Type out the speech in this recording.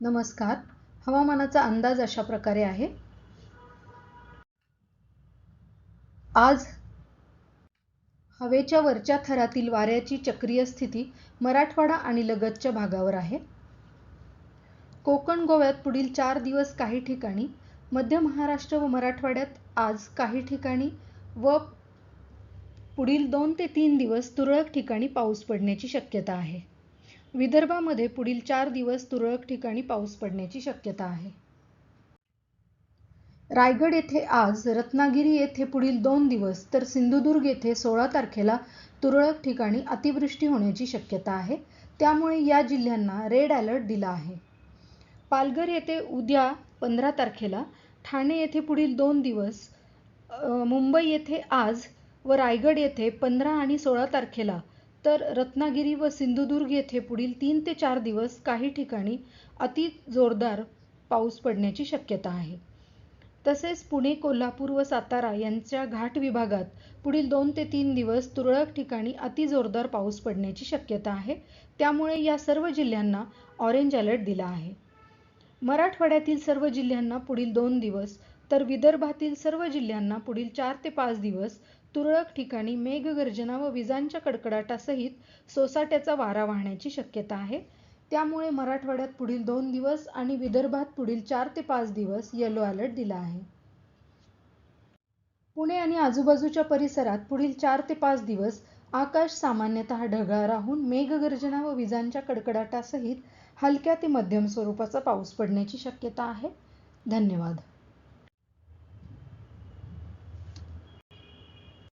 नमस्कार. हवामानाचा अंदाज अशा प्रकारे आहे. आज हवेच्या वरच्या थरातील वाऱ्याची चक्रीय स्थिती मराठवाडा आणि लगतच्या भागावर आहे. कोकण गोव्यात पुढील चार दिवस काही ठिकाणी मध्य महाराष्ट्र व मराठवाड्यात आज काही ठिकाणी व पुढील दोन ते तीन दिवस तुरळक ठिकाणी पाऊस पडण्याची शक्यता आहे. विदर्भामध्ये पुढील चार दिवस तुरळक ठिकाणी पाऊस पडण्याची शक्यता आहे. रायगड येथे आज रत्नागिरी येथे पुढील दोन दिवस तर सिंधुदुर्ग येथे सोळा तारखेला तुरळक ठिकाणी अतिवृष्टी होण्याची शक्यता आहे. त्यामुळे या जिल्ह्यांना रेड अलर्ट दिला आहे. पालघर येथे उद्या पंधरा तारखेला ठाणे येथे पुढील दोन दिवस मुंबई येथे आज व रायगड येथे पंधरा आणि सोळा तारखेला तर रत्नागिरी व सिंधुदुर्ग येथे पुढील तीन ते चार दिवस काही ठिकाणी अति जोरदार पाऊस पडण्याची शक्यता आहे. तसेच पुणे कोल्हापूर व सातारा यांच्या घाट विभागात पुढील दोन ते तीन दिवस तुरळक ठिकाणी अति जोरदार पाऊस पडण्याची शक्यता आहे. त्यामुळे या सर्व जिल्ह्यांना ऑरेंज अलर्ट दिला आहे. मराठवाड्यातील सर्व जिल्ह्यांना पुढील दोन दिवस तर विदर्भातील सर्व जिल्ह्यांना पुढील चार ते पाच दिवस तुरळक ठिकाणी मेघगर्जना व विजांच्या कडकडाटासहित सोसाट्याचा वारा वाहण्याची शक्यता आहे. त्यामुळे मराठवाड्यात पुढील दोन दिवस आणि विदर्भात पुढील चार ते पाच दिवस येलो अलर्ट दिला आहे. पुणे आणि आजूबाजूच्या परिसरात पुढील चार ते पाच दिवस आकाश सामान्यतः ढगाळ राहून मेघगर्जना व विजांच्या कडकडाटासहित हलक्या ते मध्यम स्वरूपाचा पाऊस पडण्याची शक्यता आहे. धन्यवाद.